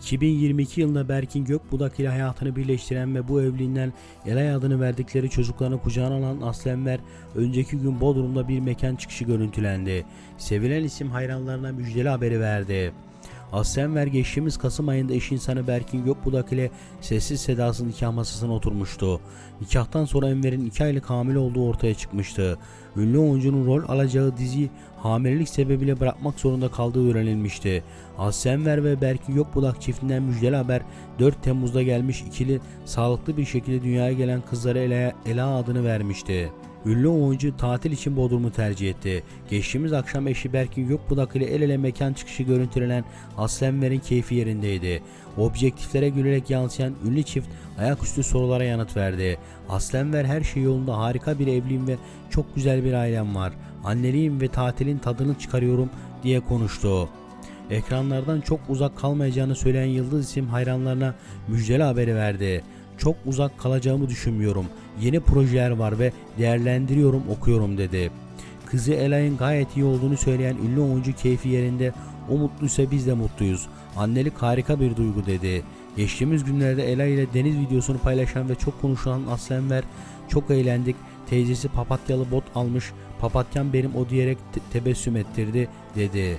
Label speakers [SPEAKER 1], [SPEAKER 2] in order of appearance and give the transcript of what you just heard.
[SPEAKER 1] 2022 yılında Berkin Gökbudak ile hayatını birleştiren ve bu evliliğinden Elay adını verdikleri çocuklarını kucağına alan Aslı Enver önceki gün Bodrum'da bir mekan çıkışı görüntülendi. Sevilen isim hayranlarına müjdeli haberi verdi. Aslı Enver geçtiğimiz Kasım ayında eş insanı Berkin Gökbudak ile sessiz sedasız nikah masasına oturmuştu. Nikahtan sonra Enver'in 2 aylık hamile olduğu ortaya çıkmıştı. Ünlü oyuncunun rol alacağı dizi hamilelik sebebiyle bırakmak zorunda kaldığı öğrenilmişti. Aslı Enver ve Berkin Gökbudak çiftinden müjdeli haber 4 Temmuz'da gelmiş ikili sağlıklı bir şekilde dünyaya gelen kızlara Ela, Ela adını vermişti. Ünlü oyuncu tatil için Bodrum'u tercih etti. Geçtiğimiz akşam eşi Berkin Gökbudak ile el ele mekan çıkışı görüntülenen Aslı Enver'in keyfi yerindeydi. Objektiflere gülerek yansıyan ünlü çift ayaküstü sorulara yanıt verdi. Aslı Enver her şey yolunda harika bir evliyim ve çok güzel bir ailem var. Anneliğim ve tatilin tadını çıkarıyorum diye konuştu. Ekranlardan çok uzak kalmayacağını söyleyen Yıldız isim hayranlarına müjdeli haberi verdi. Çok uzak kalacağımı düşünmüyorum. Yeni projeler var ve değerlendiriyorum, okuyorum dedi. Kızı Elay'ın gayet iyi olduğunu söyleyen ünlü oyuncu keyfi yerinde o mutluysa biz de mutluyuz. Annelik harika bir duygu dedi. Geçtiğimiz günlerde Ela ile deniz videosunu paylaşan ve çok konuşulan Aslı Enver çok eğlendik. Teyzesi papatyalı bot almış. Papatyam benim o diyerek te- tebessüm ettirdi dedi.